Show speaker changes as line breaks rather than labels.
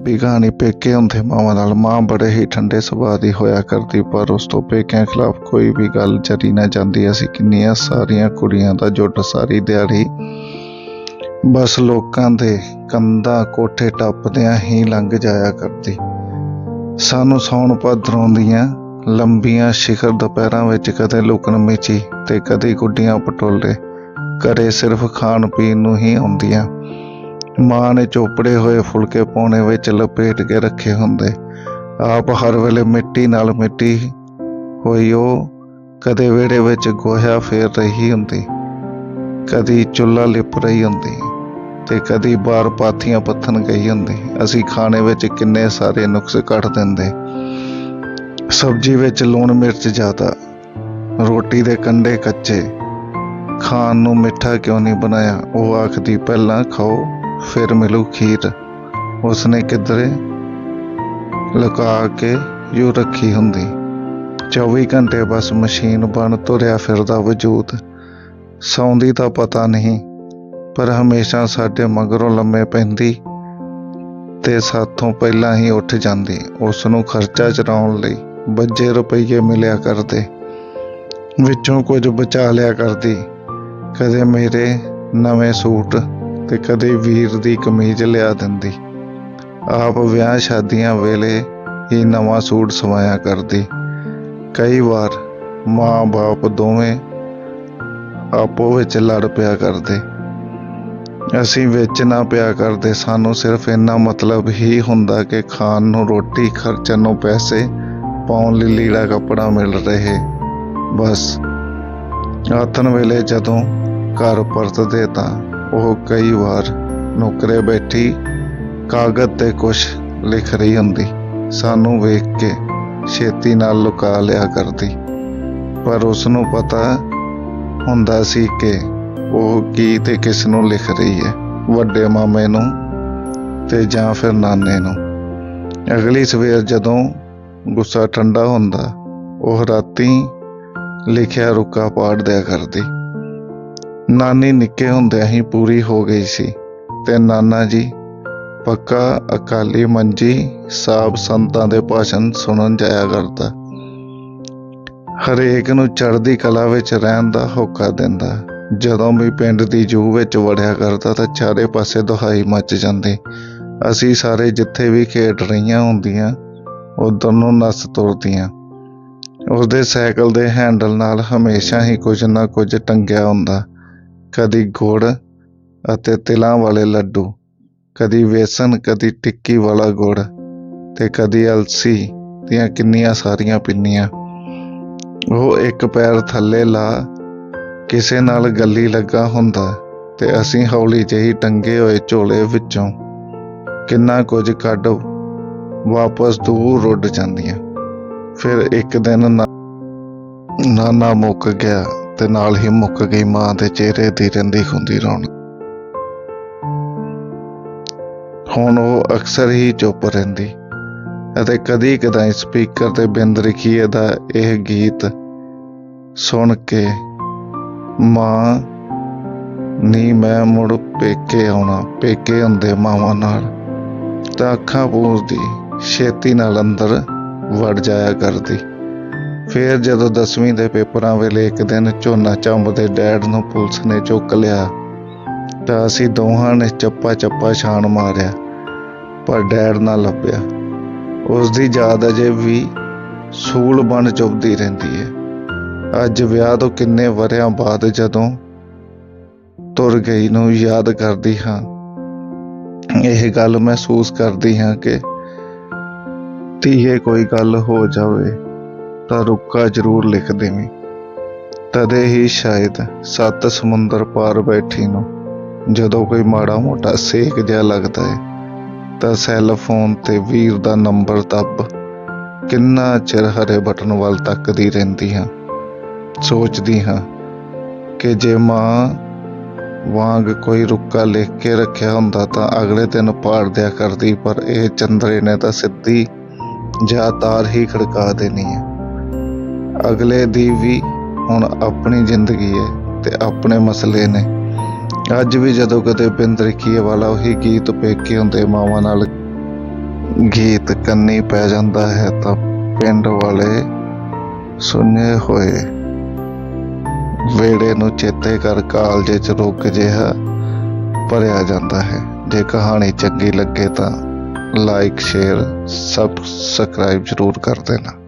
ਵੀ ਕਹਾਣੀ ਪੇਕੇ ਹੁੰਦੇ ਮਾਵਾਂ ਨਾਲ, ਮਾਂ ਬੜੇ ਹੀ ਠੰਡੇ ਸੁਭਾਅ ਦੀ ਹੋਇਆ ਕਰਦੀ, ਪਰ ਉਸ ਤੋਂ ਪੇਕਿਆਂ ਖਿਲਾਫ ਕੋਈ ਵੀ ਗੱਲ ਜਰੀ ਨਾ ਜਾਂਦੀ। ਅਸੀਂ ਕਿੰਨੀਆਂ ਸਾਰੀਆਂ ਕੁੜੀਆਂ ਦਾ ਜੁੱਟ ਸਾਰੀ ਦਿਹਾੜੀ ਬਸ ਲੋਕਾਂ ਦੇ ਕੰਧਾਂ ਕੋਠੇ ਟੱਪਦਿਆਂ ਹੀ ਲੰਘ ਜਾਇਆ ਕਰਦੀ। ਸਾਨੂੰ ਸੌਣ ਭਾਦਰੋਂ ਦੀਆਂ ਲੰਬੀਆਂ ਸ਼ਿਖਰ ਦੁਪਹਿਰਾਂ ਵਿੱਚ ਕਦੇ ਲੁਕਣ ਮਿਚੀ ਤੇ ਕਦੇ ਗੁੱਡੀਆਂ ਪਟੋਲੇ। ਘਰੇ ਸਿਰਫ ਖਾਣ ਪੀਣ ਨੂੰ ਹੀ ਆਉਂਦੀਆਂ। ਮਾਂ ਨੇ ਚੋਪੜੇ ਹੋਏ ਫੁਲਕੇ ਪਾਉਣੇ ਵਿੱਚ ਲਪੇਟ ਕੇ ਰੱਖੇ ਹੁੰਦੇ। ਆਪ ਹਰ ਵੇਲੇ ਮਿੱਟੀ ਨਾਲ ਮਿੱਟੀ ਹੋਈ ਉਹ ਕਦੇ ਵਿਹੜੇ ਵਿੱਚ ਗੋਹਾ ਫੇਰ ਰਹੀ ਹੁੰਦੀ, ਕਦੀ ਚੁੱਲ੍ਹਾ ਲਿਪ ਰਹੀ ਹੁੰਦੀ ਤੇ ਕਦੀ ਬਾਹਰ ਪਾਥੀਆਂ ਪੱਥਣ ਗਈ ਹੁੰਦੀ। ਅਸੀਂ ਖਾਣੇ ਵਿੱਚ ਕਿੰਨੇ ਸਾਰੇ ਨੁਕਸ ਕੱਢ ਦਿੰਦੇ। ਸਬਜ਼ੀ ਵਿੱਚ ਲੂਣ ਮਿਰਚ ਜ਼ਿਆਦਾ, ਰੋਟੀ ਦੇ ਕੰਡੇ ਕੱਚੇ, ਖਾਣ ਨੂੰ ਮਿੱਠਾ ਕਿਉਂ ਨਹੀਂ ਬਣਾਇਆ? ਉਹ ਆਖਦੀ, ਪਹਿਲਾਂ ਖਾਓ ਫਿਰ ਮਿਲੂ ਖੀਰ। ਉਸਨੇ ਕਿਧਰੇ ਲੁਕਾ ਕੇ ਯੂ ਰੱਖੀ ਹੁੰਦੀ। 24 ਘੰਟੇ ਬਸ ਮਸ਼ੀਨ ਬਣ ਤੁਰਿਆ ਫਿਰਦਾ ਵਜੂਦ। ਸੌਂਦੀ ਤਾਂ ਪਤਾ ਨਹੀਂ, ਪਰ ਹਮੇਸ਼ਾ ਸਾਡੇ ਮਗਰੋਂ ਲੰਮੇ ਪੈਂਦੀ ਤੇ ਸਾਥੋਂ ਪਹਿਲਾਂ ਹੀ ਉੱਠ ਜਾਂਦੀ। ਉਸ ਨੂੰ ਖਰਚਾ ਚਰਾਉਣ ਲਈ ਬੱਜੇ ਰੁਪਈਏ ਮਿਲਿਆ ਕਰਦੇ। ਵਿੱਚੋਂ ਕੁਝ ਬਚਾ ਲਿਆ ਕਰਦੀ। ਕਦੇ ਮੇਰੇ ਨਵੇਂ ਸੂਟ ਤੇ ਕਦੇ ਵੀਰ ਦੀ ਕਮੀਜ਼ ਲਿਆ ਦਿੰਦੀ। ਆਪ ਵਿਆਹ ਸ਼ਾਦੀਆਂ ਵੇਲੇ ਹੀ ਨਵਾਂ ਸੂਟ ਸਵਾਇਆ ਕਰਦੀ। ਕਈ ਵਾਰ ਮਾਂ-ਬਾਪ ਦੋਵੇਂ ਆਪੋ ਵਿੱਚ ਲੜ ਪਿਆ ਕਰਦੇ। ਅਸੀਂ ਵਿੱਚ ਨਾ ਪਿਆ ਕਰਦੇ, ਸਾਨੂੰ ਸਿਰਫ ਇੰਨਾ ਮਤਲਬ ਹੀ ਹੁੰਦਾ ਕਿ ਖਾਣ ਨੂੰ ਰੋਟੀ ਖਰਚਣ ਨੂੰ ਪੈਸੇ ਪਾਉਣ ਲਈ ਲੀੜਾ ਕੱਪੜਾ ਮਿਲ ਰਹੇ। ਬਸ, ਆਥਣ ਵੇਲੇ ਜਦੋਂ ਘਰ ਪਰਤਦੇ ਤਾਂ ਉਹ ਕਈ ਵਾਰ ਨੌਕਰੇ ਬੈਠੀ ਕਾਗਜ਼ ਤੇ ਕੁਝ ਲਿਖ ਰਹੀ ਹੁੰਦੀ। ਸਾਨੂੰ ਵੇਖ ਕੇ ਛੇਤੀ ਨਾਲ ਲੁਕਾ ਲਿਆ ਕਰਦੀ। ਪਰ ਉਸ ਨੂੰ ਪਤਾ ਹੁੰਦਾ ਸੀ ਕਿ ਉਹ ਕੀ ਤੇ ਕਿਸ ਨੂੰ ਲਿਖ ਰਹੀ ਹੈ, ਵੱਡੇ ਮਾਮੇ ਨੂੰ ਤੇ ਜਾਂ ਫਿਰ ਨਾਨੇ ਨੂੰ। ਅਗਲੀ ਸਵੇਰ ਜਦੋਂ ਗੁੱਸਾ ਠੰਡਾ ਹੁੰਦਾ, ਉਹ ਰਾਤੀ ਲਿਖਿਆ ਰੁਕਾ ਪਾੜ ਦਿਆ ਕਰਦੀ। ਨਾਨੀ ਨਿੱਕੇ ਹੁੰਦਿਆਂ ਹੀ ਪੂਰੀ ਹੋ ਗਈ ਸੀ। ਤੇ ਨਾਨਾ ਜੀ, ਪੱਕਾ ਅਕਾਲੀ ਮੰਜੀ ਸਾਬ ਸੰਤਾਂ ਦੇ ਭਾਸ਼ਣ ਸੁਣਨ ਜਾਇਆ ਕਰਦਾ। ਹਰੇਕ ਨੂੰ ਚੜ੍ਹਦੀ ਕਲਾ ਵਿੱਚ ਰਹਿਣ ਦਾ ਹੋਕਾ ਦਿੰਦਾ। ਜਦੋਂ ਵੀ ਪਿੰਡ ਦੀ ਜੂ ਵਿੱਚ ਵੜਿਆ ਕਰਦਾ ਤਾਂ ਚਾਰੇ ਪਾਸੇ ਦੁਹਾਈ ਮੱਚ ਜਾਂਦੀ। ਅਸੀਂ ਸਾਰੇ ਜਿੱਥੇ ਵੀ ਖੇਡ ਰਹੀਆਂ ਹੁੰਦੀਆਂ, ਉਧਰ ਨੂੰ ਨੱਸ ਤੁਰਦੀਆਂ। ਉਸਦੇ ਸਾਈਕਲ ਦੇ ਹੈਂਡਲ ਨਾਲ ਹਮੇਸ਼ਾ ਹੀ ਕੁਝ ਨਾ ਕੁਝ ਟੰਗਿਆ ਹੁੰਦਾ। ਕਦੀ ਗੁੜ ਅਤੇ ਤਿਲਾਂ ਵਾਲੇ ਲੱਡੂ, ਕਦੀ ਵੇਸਣ, ਕਦੀ ਟਿੱਕੀ ਵਾਲਾ ਗੁੜ ਤੇ ਕਦੀ ਅਲਸੀ ਦੀਆਂ ਕਿੰਨੀਆਂ ਸਾਰੀਆਂ ਪਿੰਨੀਆਂ। ਉਹ ਇੱਕ ਪੈਰ ਥੱਲੇ ਲਾ ਕਿਸੇ ਨਾਲ ਗੱਲੀ ਲੱਗਾ ਹੁੰਦਾ ਤੇ ਅਸੀਂ ਹੌਲੀ ਜਿਹੀ ਟੰਗੇ ਹੋਏ ਝੋਲੇ ਵਿੱਚੋਂ ਕਿੰਨਾ ਕੁਝ ਕੱਢ, ਵਾਪਸ ਦੂਰ ਉੱਡ ਜਾਂਦੀਆਂ। ਫਿਰ ਇੱਕ ਦਿਨ ਨਾ- ਨਾਨਾ ਮੁੱਕ ਗਿਆ। ਤੇ ਨਾਲ ਹੀ ਮੁੱਕ ਗਈ ਮਾਂ ਦੇ ਚਿਹਰੇ ਦੀ ਰਹਿੰਦੀ ਹੁੰਦੀ ਰੌਣਕ। ਹੁਣ ਉਹ ਅਕਸਰ ਹੀ ਚੁੱਪ ਰਹਿੰਦੀ ਅਤੇ ਕਦੀ ਕਦਾਈ ਸਪੀਕਰ ਤੇ ਬਿੰਦ ਰਖੀਏ ਦਾ ਇਹ ਗੀਤ ਸੁਣ ਕੇ ਮਾਂ, ਨੀ ਮੈਂ ਮੁੜ ਪੇਕੇ ਆਉਣਾ, ਪੇਕੇ ਹੁੰਦੇ ਮਾਵਾਂ ਨਾਲ। ਤਾਂ ਅੱਖਾਂ ਪੂੰਝਦੀ ਛੇਤੀ ਨਾਲ ਅੰਦਰ ਵੜ ਜਾਇਆ ਕਰਦੀ। ਫਿਰ ਜਦੋਂ 10ਵੀਂ ਦੇ ਪੇਪਰਾਂ ਵੇਲੇ ਇੱਕ ਦਿਨ ਝੋਨਾ ਚੰਬ ਦੇ ਡੈਡ ਨੂੰ ਪੁਲਿਸ ਨੇ ਚੁੱਕ ਲਿਆ, ਤਾਂ ਅਸੀਂ ਦੋਹਾਂ ਨੇ ਚੱਪਾ ਚੱਪਾ ਛਾਣ ਮਾਰਿਆ, ਪਰ ਡੈਡ ਨਾ ਲੱਭਿਆ। ਉਸ ਦੀ ਯਾਦ ਅਜੇ ਵੀ ਸੂਲ ਬਣ ਚੁੱਭਦੀ ਰਹਿੰਦੀ ਹੈ। ਅੱਜ ਵਿਆਹ ਤੋਂ ਕਿੰਨੇ ਵਰਿਆਂ ਬਾਅਦ ਜਦੋਂ ਤੁਰ ਗਈ ਨੂੰ ਯਾਦ ਕਰਦੀ ਹਾਂ, ਇਹ ਗੱਲ ਮਹਿਸੂਸ ਕਰਦੀ ਹਾਂ ਕਿ ਧੀਏ ਕੋਈ ਗੱਲ ਹੋ ਜਾਵੇ। ਤਾਂ ਰੁੱਕਾ ਜ਼ਰੂਰ ਲਿਖ ਦੇਵੀਂ ਤਦੇ ਹੀ ਸ਼ਾਇਦ ਸੱਤ ਸਮੁੰਦਰ ਪਾਰ ਬੈਠੀ ਨੂੰ ਜਦੋਂ ਕੋਈ ਮਾੜਾ ਮੋਟਾ ਸੇਕ ਜਿਹਾ ਲੱਗਦਾ ਹੈ ਤਾਂ ਸੈੱਲ ਫੋਨ ਤੇ ਵੀਰ ਦਾ ਨੰਬਰ ਦੱਬ ਕਿੰਨਾ ਚਿਰ ਹਰੇ ਬਟਨ ਵੱਲ ਤੱਕਦੀ ਰਹਿੰਦੀ ਹਾਂ। ਸੋਚਦੀ ਹਾਂ ਕਿ ਜੇ ਮਾਂ ਵਾਂਗ ਕੋਈ ਰੁੱਕਾ ਲਿਖ ਕੇ ਰੱਖਿਆ ਹੁੰਦਾ ਤਾਂ ਅਗਲੇ ਦਿਨ ਪਾੜ ਦਿਆ ਕਰਦੀ, ਪਰ ਇਹ ਚੰਦਰੇ ਨੇ ਤਾਂ ਸਿੱਧੀ ਜਾਂ ਤਾਰ ਹੀ ਖੜਕਾ ਦੇਣੀ ਹੈ। ਅਗਲੇ ਦੀ ਵੀ ਹੁਣ ਆਪਣੀ ਜ਼ਿੰਦਗੀ ਹੈ ਤੇ ਆਪਣੇ ਮਸਲੇ ਨੇ। ਅੱਜ ਵੀ ਜਦੋਂ ਕਦੇ ਬਿੰਦ ਰਖੀਏ ਵਾਲਾ ਉਹੀ ਗੀਤ ਪੇਕੇ ਹੁੰਦੇ ਮਾਵਾਂ ਨਾਲ ਗੀਤ ਕੰਨੀ ਪੈ ਜਾਂਦਾ ਹੈ ਤਾਂ ਪਿੰਡ ਵਾਲੇ ਸੁਣੇ ਹੋਏ ਵੇੜੇ ਨੂੰ ਚੇਤੇ ਕਰ ਕਾਲਜੇ ਚ ਰੁਕ ਜਿਹਾ ਭਰਿਆ ਜਾਂਦਾ ਹੈ। ਜੇ ਕਹਾਣੀ ਚੰਗੀ ਲੱਗੇ ਤਾਂ ਲਾਈਕ ਸ਼ੇਅਰ ਸਬਸਕ੍ਰਾਈਬ ਜ਼ਰੂਰ ਕਰ ਦੇਣਾ।